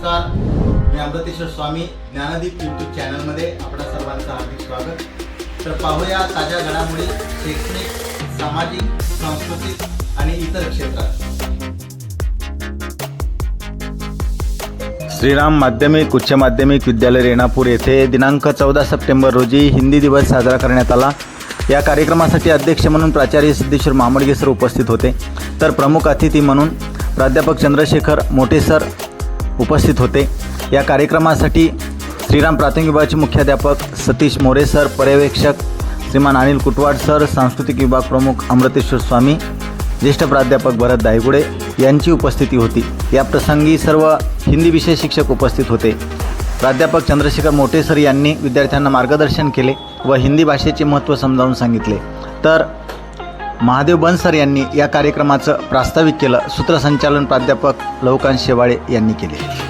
नमस्कार. मी अमृतेश्वर स्वामी ज्ञानदीप यूट्यूब चॅनलमध्ये आपल्या सर्वांचं हार्दिक स्वागत. तर पाहूया ताज्या घडामोडी शैक्षणिक सामाजिक सांस्कृतिक आणि इतर क्षेत्रात. श्रीराम माध्यमिक उच्च माध्यमिक विद्यालय रेणापूर येथे दिनांक चौदा सप्टेंबर रोजी हिंदी दिवस साजरा करण्यात आला. या कार्यक्रमासाठी अध्यक्ष म्हणून प्राचार्य सिद्धेश्वर मामडगे सर उपस्थित होते. तर प्रमुख अतिथी म्हणून प्राध्यापक चंद्रशेखर मोठे सर उपस्थित होते. या कार्यक्रमासाठी श्रीराम प्राथमिक विभागाचे मुख्याध्यापक सतीश मोरे सर पर्यवेक्षक श्रीमान अनिल कुटवाड सर सांस्कृतिक विभाग प्रमुख अमृतेश्वर स्वामी ज्येष्ठ प्राध्यापक भरत दायगुडे यांची उपस्थिती होती. या प्रसंगी सर्व हिंदी विषय शिक्षक उपस्थित होते. प्राध्यापक चंद्रशेखर मोटे सर यांनी विद्यार्थ्यांना मार्गदर्शन केले व हिंदी भाषेचे महत्त्व समजावून सांगितले. तर महादेव बनसर यांनी या कार्यक्रमाचं प्रास्ताविक केलं. सूत्रसंचालन प्राध्यापक लवकांत शेवाळे यांनी केले.